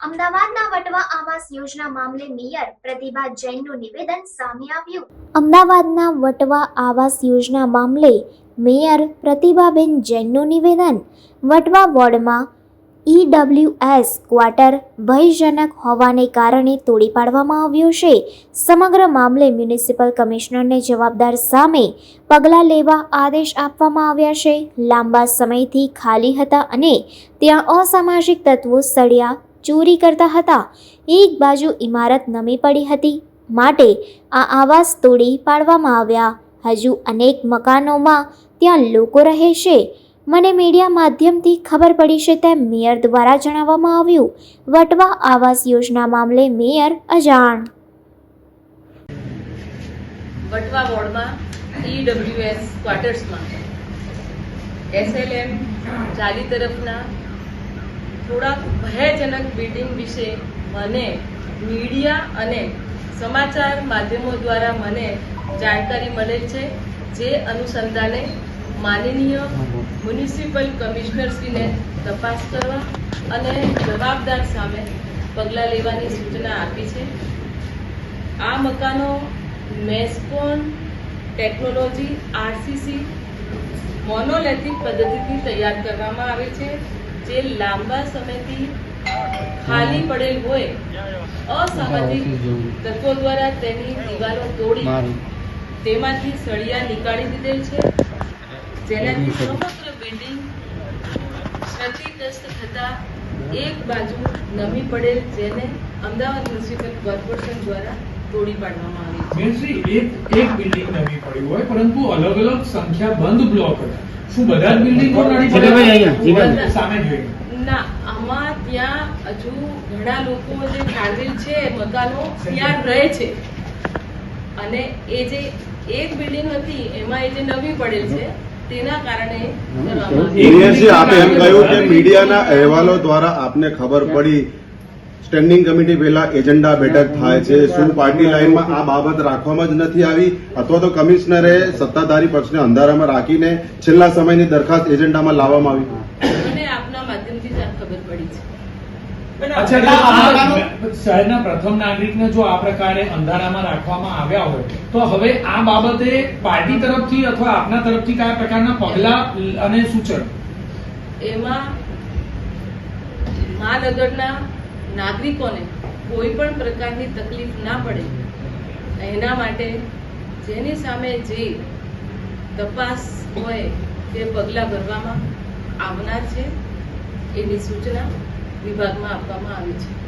અમદાવાદના વટવા આવાસ યોજના મામલે મેયર પ્રતિભા જૈનનું નિવેદન સામે આવ્યું. અમદાવાદના વટવા આવાસ યોજના મામલે મેયર પ્રતિભાબેન જૈનનું નિવેદન. વટવા વોર્ડમાં ઈડબ્લ્યુએસ ક્વાર્ટર ભયજનક હોવાને કારણે તોડી પાડવામાં આવ્યો છે. સમગ્ર મામલે મ્યુનિસિપલ કમિશનરને જવાબદાર સામે પગલાં લેવા આદેશ આપવામાં આવ્યા છે. લાંબા સમયથી ખાલી હતા અને ત્યાં અસામાજિક તત્વો સળિયા ચોરી કરતા હતા. એક બાજુ ઇમારત નમી પડી હતી માટે આ આવાસ તોડી પાડવામાં આવ્યા. હજુ અનેક મકાનોમાં ત્યાં લોકો રહે છે. મને મીડિયા માધ્યમથી ખબર પડી છે તેમ મેયર દ્વારા જણાવવામાં આવ્યું. વટવા આવાસ યોજના મામલે મેયર અજાણ. વટવા વોર્ડમાં ઈડબ્લ્યુએસ ક્વાર્ટર્સમાં એસએલએમ ચાલી તરફના થોડાક ભયજનક બિલ્ડિંગ વિશે મને મીડિયા અને સમાચાર માધ્યમો દ્વારા મને જાણકારી મળેલ છે, જે અનુસંધાને માનનીય મ્યુનિસિપલ કમિશનરશ્રીને તપાસ કરવા અને જવાબદાર સામે પગલાં લેવાની સૂચના આપી છે. આ મકાનો મેસ્કોન ટેકનોલોજી આરસીસી મોનોલેથિક પદ્ધતિથી તૈયાર કરવામાં આવે છે જે લાંબા સમયથી ખાલી પડેલ હોય અસામાજિક તત્વો દ્વારા તેની દિવાલો તોડી તેમાંથી સળિયા નીકાળી દીધેલ છે. જેનાથી સમગ્ર બિલ્ડિંગ ક્ષતિગ્રસ્ત થતા એક બાજુ નમી પડેલ જેને અમદાવાદ મ્યુનિસિપલ કોર્પોરેશન દ્વારા તોડી પાડવામાં આવી છે. એક એક બિલ્ડિંગ નમી પડ્યું હોય પરંતુ અલગ અલગ સંખ્યા બંધ બ્લોક હતા. શું બધા જ બિલ્ડિંગો નડી અહીંયા, સામે જોઈએ ના આમાં ત્યાં હજુ ઘણા લોકો જે ફાળવેલ છે મકાનો ત્યાં રહે છે. અને એ જે એક બિલ્ડિંગ હતી એમાં એ જે નવી પડેલ છે તેના કારણે આપે એમ કહ્યું કે મીડિયાના અહેવાલો દ્વારા આપને ખબર પડી સ્ટેન્ડિંગ કમિટી પહેલા એજન્ડા બેઠક થાય છે શું પાર્ટી લાઈનમાં આ બાબત રાખવામાં જ નથી આવી અથવા તો કમિશનરે સત્તાધારી પક્ષને અંધારામાં રાખીને છેલ્લા સમયની દરખાસ્ત એજન્ડામાં લાવવામાં આવી. મને આપના માધ્યમથી ખબર પડી છે. શહેરના પ્રથમ નાગરિકને જો આ પ્રકારે અંધારામાં રાખવામાં આવ્યા હોય તો હવે આ બાબતે પાર્ટી તરફથી અથવા આપના તરફથી કયા પ્રકારના પગલા અને સૂચન? એમાં મહાનગરના નાગરિકોને કોઈ પણ પ્રકારની તકલીફ ના પડે એના માટે જેની સામે જે તપાસ હોય તે પગલાં ભરવામાં આવનાર છે એની સૂચના વિભાગમાં આપવામાં આવી છે.